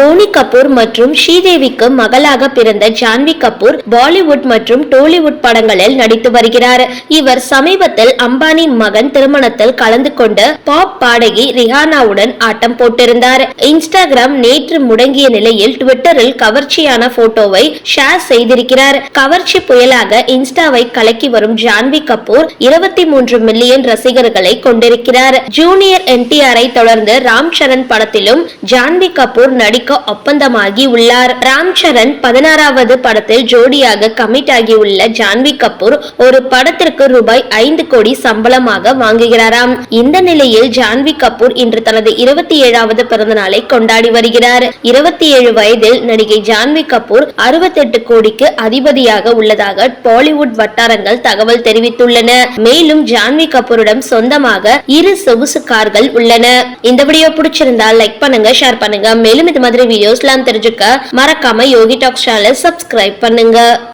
போனி கபூர் மற்றும் ஸ்ரீதேவிக்கு மகளாக பிறந்த ஜான்வி கபூர் பாலிவுட் மற்றும் டோலிவுட் படங்களில் நடித்து வருகிறார். இவர் சமீபத்தில் அம்பானி மகன் திருமணத்தில் கலந்து கொண்டு பாப் பாடகி ரிஹானாவுடன் ஆட்டம் போட்டிருந்தார். இன்ஸ்டாகிராம் நேற்று முடங்கிய நிலையில் ட்விட்டரில் கவர்ச்சியான போட்டோவை ஷேர் செய்திருக்கிறார். கவர்ச்சி புயலாக இன்ஸ்டாவை கலக்கி வரும் ஜான்வி கபூர் இருபத்தி மூன்று மில்லியன் ரசிகர்களை கொண்டிருக்கிறார். ஜூனியர் என்டிஆரை தொடர்ந்து ராம் சரண் படத்திலும் ஜான்வி கபூர் நடிக்க நடிக்க ஒப்பந்தமாகி உள்ளார். ராம் சரண் பதினாறாவது படத்தில் ஜோடியாக கமிட் ஆகியுள்ள ஜான்வி கபூர் ஒரு படத்திற்கு ரூபாய் ஐந்து கோடி சம்பளமாக வாங்குகிறாராம். இந்த நிலையில் ஜான்வி கபூர் இன்று தனது இருபத்தி ஏழாவது பிறந்த நாளை கொண்டாடி வருகிறார். இருபத்தி ஏழு வயதில் நடிகை ஜான்வி கபூர் அறுபத்தெட்டு கோடிக்கு அதிபதியாக உள்ளதாக பாலிவுட் வட்டாரங்கள் தகவல் தெரிவித்துள்ளன. மேலும் ஜான்வி கபூரிடம் சொந்தமாக இரு சொகுசு கார்கள் உள்ளன. இந்த வீடியோ பிடிச்சிருந்தா லைக் பண்ணுங்க ஷேர் பண்ணுங்க. மேலும் இது மாதிரி வீடியோஸ்லாம் தெரிஞ்சுக்க மறக்காம யோகி டாக் சேனலை சப்ஸ்கிரைப் பண்ணுங்க.